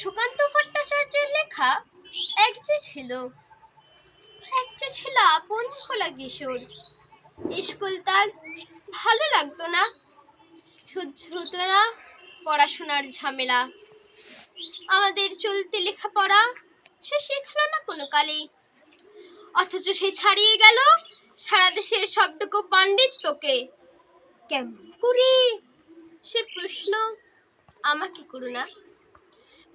সুকান্ত ভট্টাচার্যের লেখা এক যে ছিল, এক যে ছিল আপন খোলা কিশোর। স্কুল তার ভালো লাগতো না। সহ্য হতো না পড়াশোনার ঝামেলা। আমাদের চলতে লেখাপড়া সে শিখলো না কোনো কালে অথচ সে ছাড়িয়ে গেল সারা দেশের সবটুকু পাণ্ডিত্যকে। কেমন করে? সে প্রশ্ন আমাকে করো না।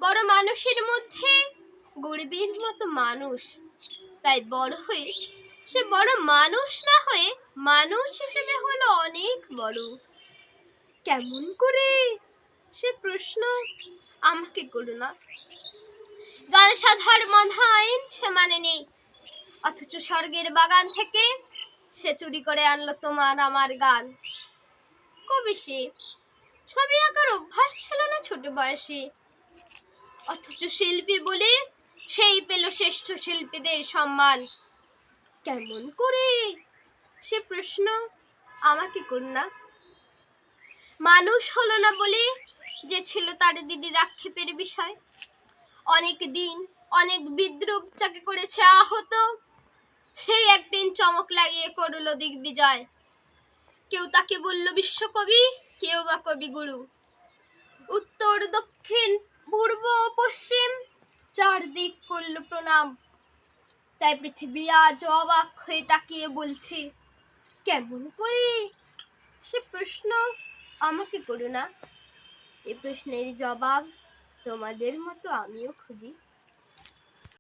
বড় মানুষের মধ্যে গরিবের মতো মানুষ। তাই বড় হয়ে সে বড় মানুষ না হয়ে মানুষ হিসেবে হলো অনেক বড়। কেমন করে সে প্রশ্ন আমাকে করো না। গান সাধার মধা আইন সে মানে নেই। অথচ স্বর্গের বাগান থেকে সে চুরি করে আনলো তোমার আমার গান। কবি সে? ছবি আঁকার অভ্যাস ছিল না ছোট বয়সে। অথচ শিল্পী বলে সেই পেল শ্রেষ্ঠ শিল্পীদের সম্মান। কেমন করে? সে প্রশ্ন আমাকে না মানুষ হলো না বলে যে ছিল তার দিদির আক্ষেপের বিষয়। অনেক দিন, অনেক বিদ্রুপ যাকে করেছে আহত সেই একদিন চমক লাগিয়ে করল দিগ্বিজয়। কেউ তাকে বলল বিশ্বকবি, কেউ বা কবিগুরু। উত্তর, দক্ষিণ পূর্ব পশ্চিম, চারদিক করল প্রণাম। তাই পৃথিবী আজ অবাক হয়ে তাকিয়ে বলছে, কেমন করে? সে প্রশ্ন আমাকে করো না। এ প্রশ্নের জবাব তোমাদের মতো আমিও খুঁজি।